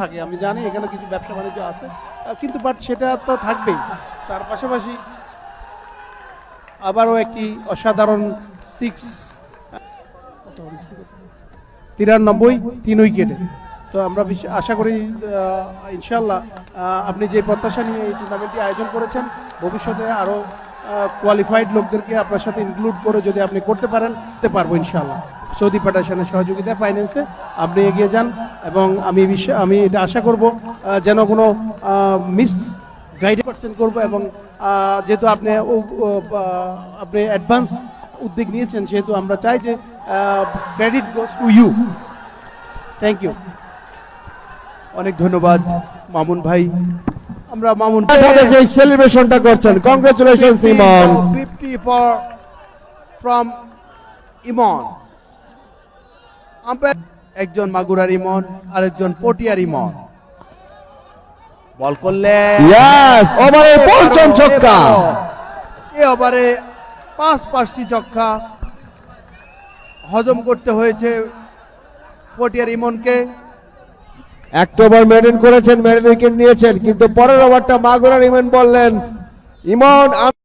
থাকে, আমি জানি এখানে কিছু ব্যবসা বাণিজ্য আছে কিন্তু বাট সেটা তো থাকবেই। তার পাশাপাশি আবারও একটি অসাধারণ সিক্স তিরানব্বই, তিন উইকেটে। তো আমরা আশা করি ইনশাল্লাহ আপনি যে প্রত্যাশা নিয়ে এই টুর্নামেন্টটি আয়োজন করেছেন, ভবিষ্যতে আরও কোয়ালিফাইড লোকদেরকে আপনার সাথে ইনক্লুড করে যদি আপনি করতে পারেন, করতে পারব ইনশাল্লাহ সৌদি ফেডারেশনের সহযোগিতা ফাইন্যান্সে আপনি এগিয়ে যান এবং আমি বিশ্ব- আমি এটা আশা করব যেন কোনো মিস গাইড পার্সেন্ট করব এবং যেহেতু আপনি আপনি অ্যাডভান্স উদ্যোগ নিয়েছেন সেহেতু আমরা চাই যে credit goes to you thank you অনেক ধন্যবাদ মামুন ভাই। আমরা মামুন যে সেলিব্রেশনটা করছেন congratulation Emon. Fifty four from Emon. Umpire একজন মাগুরার ইমন আরেকজন পটিয়ার ইমন। বল করলে ইয়েস ওভারের পঞ্চম ছক্কা। এ ওভারে পাঁচ পাঁচটি ছক্কা। হজম করতে হয়েছে পটিয়ার ইমনকে। একটা ওভার মেডেন করেছেন মেডেন উইকেট নিয়েছেন কিন্তু পরের ওভারটা মাগুরার ইমন বললেন। ইমন